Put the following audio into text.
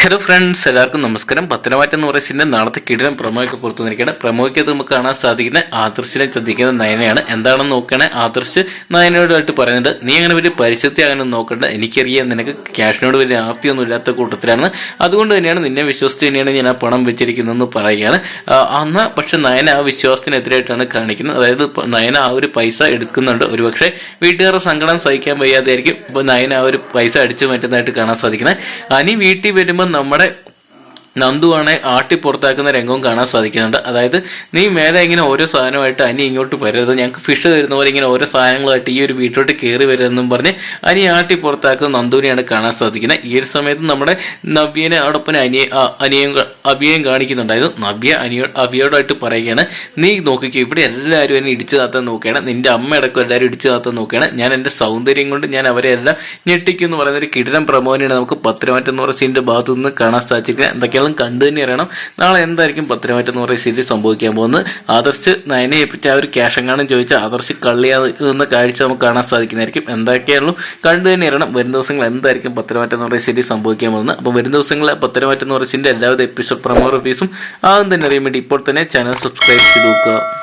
Hello friends എല്ലാവർക്കും നമസ്കാരം. പത്തനമാറ്റം എന്ന് പറയുന്ന നാളത്തെ കിടിലം പ്രമോയൊക്കെ പുറത്തു നിൽക്കുകയാണ് പ്രമോയ്ക്ക് നമുക്ക് കാണാൻ സാധിക്കുന്ന ആദർശിനെ ശ്രദ്ധിക്കുന്ന നയനയാണ്. എന്താണെന്ന് നോക്കണേ ആദർശ് നയനയോടായിട്ട് പറയുന്നുണ്ട് നീ അങ്ങനെ വലിയ പരിശുദ്ധി അങ്ങനെ നോക്കണ്ട. എനിക്കറിയാം നിനക്ക് ക്യാഷിനോട് വലിയ ആർത്തിയൊന്നും ഇല്ലാത്ത കൂട്ടത്തിലാണ് അതുകൊണ്ട് തന്നെയാണ് നിന്നെ വിശ്വസിച്ച് തന്നെയാണ് ഞാൻ ആ പണം വെച്ചിരിക്കുന്നതെന്ന് പറയുകയാണ്. അന്ന് പക്ഷെ നയന ആ വിശ്വാസത്തിനെതിരായിട്ടാണ് കാണിക്കുന്നത്. അതായത് നയന ആ ഒരു പൈസ എടുക്കുന്നുണ്ട്. ഒരുപക്ഷെ വീട്ടുകാരുടെ സങ്കടം സഹിക്കാൻ വയ്യാതെയായിരിക്കും. ഇപ്പോൾ നയന ആ ഒരു പൈസ അടിച്ചു മാറ്റുന്നതായിട്ട് കാണാൻ സാധിക്കുന്നത്. അനി വീട്ടിൽ വരുമ്പോൾ നമ്മുടെ നന്ദുവാണെ ആട്ടി പുറത്താക്കുന്ന രംഗവും കാണാൻ സാധിക്കുന്നുണ്ട്. അതായത് നീ മേലെ ഇങ്ങനെ ഓരോ സാധനമായിട്ട് അനി ഇങ്ങോട്ട് വരരുത്. ഞങ്ങൾക്ക് ഫിഷ് തരുന്ന പോലെ ഇങ്ങനെ ഓരോ സാധനങ്ങളായിട്ട് ഈ ഒരു വീട്ടിലോട്ട് കയറി വരരുതെന്നും പറഞ്ഞ് അനി ആട്ടി പുറത്താക്കുന്ന നന്ദുവിനെയാണ് കാണാൻ സാധിക്കുന്നത്. ഈ ഒരു സമയത്ത് നമ്മുടെ നവ്യനെ അടൊപ്പം അനിയെ അനിയും അഭിയെയും കാണിക്കുന്നുണ്ടായിരുന്നു നവ്യ അനിയോ അഭിയോടായിട്ട് പറയുകയാണ് നീ നോക്കിക്കോ ഇവിടെ എല്ലാവരും എന്നെ ഇടിച്ചു താത്താൻ നോക്കുകയാണ്. നിന്റെ അമ്മ അടക്കം എല്ലാവരും ഇടിച്ചു താത്താൻ നോക്കുകയാണ്. ഞാൻ എന്റെ സൗന്ദര്യം കൊണ്ട് ഞാൻ അവരെ എല്ലാം ഞെട്ടിക്കും എന്ന് പറയുന്ന ഒരു കിടിലം പ്രമോനെയാണ് നമുക്ക് പത്രമാറ്റം എന്ന് പറയുന്ന സീന്റെ ഭാഗത്തു നിന്ന് കാണാൻ സാധിച്ചിരിക്കുന്നത്. എന്തൊക്കെയാണ് കണ്ടു തന്നെ അറിയണം. നാളെ എന്തായിരിക്കും പത്തിരമാറ്റം എന്ന് പറയുന്ന സ്ഥിതി സംഭവിക്കാൻ പോകുന്നത്? ആദർശ് നയനെ പറ്റി ആ ഒരു ക്യാഷ് എങ്ങാനും ചോദിച്ചാൽ ആദർശ് കള്ളിയാകുന്ന കാഴ്ച നമുക്ക് കാണാൻ സാധിക്കുന്നതായിരിക്കും. എന്തൊക്കെയാണല്ലോ കണ്ടു തന്നെ അറിയണം. വരും ദിവസങ്ങൾ എന്തായിരിക്കും പത്തിരമാറ്റം എന്ന് പറയുന്ന സ്ഥിതി സംഭവിക്കാൻ പോകുന്നത്? അപ്പോൾ വരും ദിവസങ്ങളിൽ പത്തിരമാറ്റം എന്ന് പറയുന്ന സീരിയലിന്റെ എല്ലാവിധ എപ്പിസോഡ് പ്രമോ റിവ്യൂസും ആദ്യം തന്നെ അറിയാൻ വേണ്ടി ഇപ്പോൾ തന്നെ ചാനൽ സബ്സ്ക്രൈബ് ചെയ്ത് നോക്കുക.